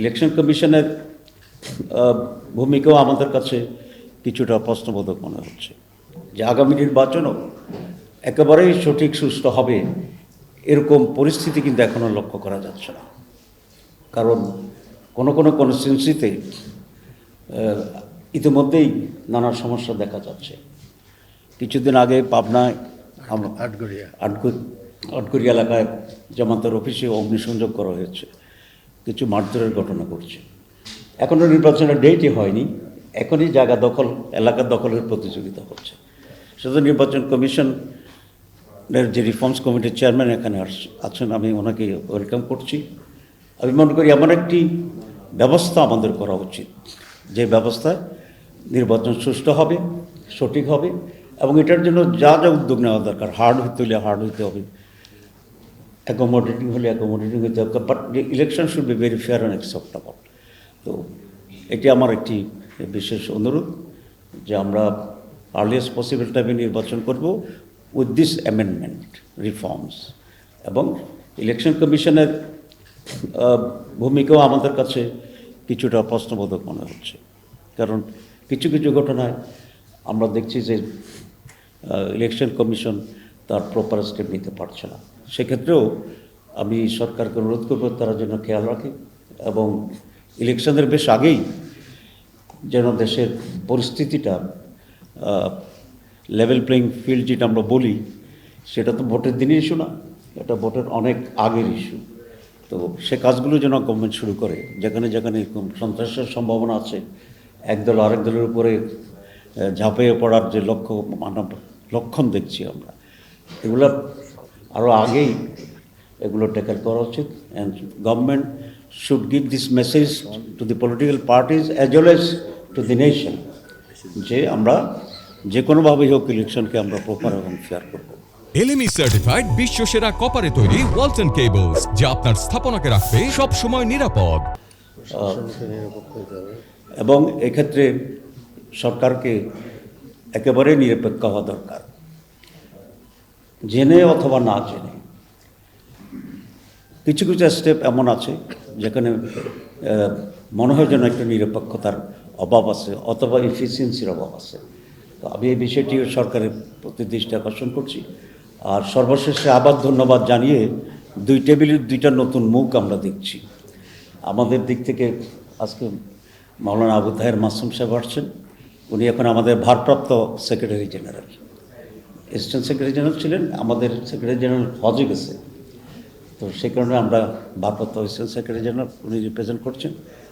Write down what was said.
Election কমিশনের ভূমিকাও আমাদের কাছে কিছুটা প্রশ্নবোধক মনে হচ্ছে। যে আগামী নির্বাচনও একেবারেই সঠিক সুস্থ হবে এরকম পরিস্থিতি কিন্তু এখনও লক্ষ্য করা যাচ্ছে না। কারণ কোনো কোনো কনস্টিটুন্সিতে ইতিমধ্যেই নানা সমস্যা দেখা যাচ্ছে। কিছুদিন আগে পাবনায় আমরা আটগড়িয়া আটগুড়ি আটগুড়ি এলাকায় জামাতের অফিসে অগ্নিসংযোগ করা হয়েছে। কিছু মারধরের ঘটনা ঘটছে। এখনও নির্বাচনের ডেটই হয়নি, এখনই জায়গা দখল, এলাকা দখলের প্রতিযোগিতা হচ্ছে। শুধু নির্বাচন কমিশনের যে রিফর্মস কমিটির চেয়ারম্যান এখানে আছেন, আমি ওনাকে ওয়েলকাম করছি। আমি মনে করি এমন একটি ব্যবস্থা আমাদের করা উচিত, যে ব্যবস্থায় নির্বাচন সুষ্ঠু হবে, সঠিক হবে, এবং এটার জন্য যা যা উদ্যোগ নেওয়া দরকার হার্ড হইতে হলে হার্ড হইতে হবে। অ্যাকোমোডেটিং হলে অ্যাকোমোডেটিং হইতে হবে but election should be very fair and acceptable তো এটি আমার একটি বিশেষ অনুরোধ যে আমরা আর্লিয়েস্ট পসিবল টাইমে নির্বাচন করব উইথ দিস অ্যামেন্ডমেন্ট রিফর্মস এবং ইলেকশন কমিশনের ভূমিকাও আমাদের কাছে কিছুটা প্রশ্নবোধক মনে হচ্ছে। কারণ কিছু কিছু ঘটনায় আমরা দেখছি যে ইলেকশন কমিশন তার প্রপার স্টেপ নিতে পারছে না। সেক্ষেত্রেও আমি সরকারকে অনুরোধ করব, তারা যেন খেয়াল রাখে এবং ইলেকশনের বেশ আগেই যেন দেশের পরিস্থিতিটা লেভেল প্লেইং ফিল্ড যেটা আমরা বলি, সেটা তো ভোটের দিনের ইস্যু না, এটা ভোটের অনেক আগের ইস্যু তো সে কাজগুলো যেন গভর্নমেন্ট শুরু করে, যেখানে যেখানে এরকম সন্ত্রাসের সম্ভাবনা আছে একদল আরেক দলের উপরে ঝাঁপিয়ে পড়ার যে লক্ষ্য, মানব লক্ষণ দেখছি আমরা। এগুলো আরও আগেই এগুলো টেকেল করা উচিত। And government should give this message to the political parties as well as to the nation যে আমরা যে কোনোভাবেই হোক ইলেকশনকে আমরা প্রপার এবং ফেয়ার করব। এলএমই সার্টিফাইড বিশ্ব সেরা কপারে তৈরি ওয়ালটন কেবলস যা আপনার স্থাপনাকে রাখবে সব সময় নিরাপদ এবং এক্ষেত্রে সরকারকে একেবারে নিরপেক্ষ হওয়া দরকার। জেনে অথবা না জেনে। কিছু কিছু স্টেপ এমন আছে, যেখানে মনে হয় যেন একটা নিরপেক্ষতার অভাব আছে অথবা এফিসিয়েন্সির অভাব আছে। তো আমি এই বিষয়টি সরকারের প্রতি দৃষ্টি আকর্ষণ করছি। আর সর্বশেষে আবার ধন্যবাদ জানিয়ে দুই টেবিলের দুইটা নতুন মুখ আমরা দেখছি। আমাদের দিক থেকে আজকে মাওলানা আবু তাহের মাসুম সাহেব আসছেন। উনি এখন আমাদের ভারপ্রাপ্ত secretary general assistant secretary general ছিলেন, আমাদের সেক্রেটারি জেনারেল হজে গেছে। তো সেই কারণে আমরা ভারপ্রাপ্ত অ্যাসিস্ট্যান্ট সেক্রেটারি জেনারেল উনি রিপ্রেজেন্ট করছেন।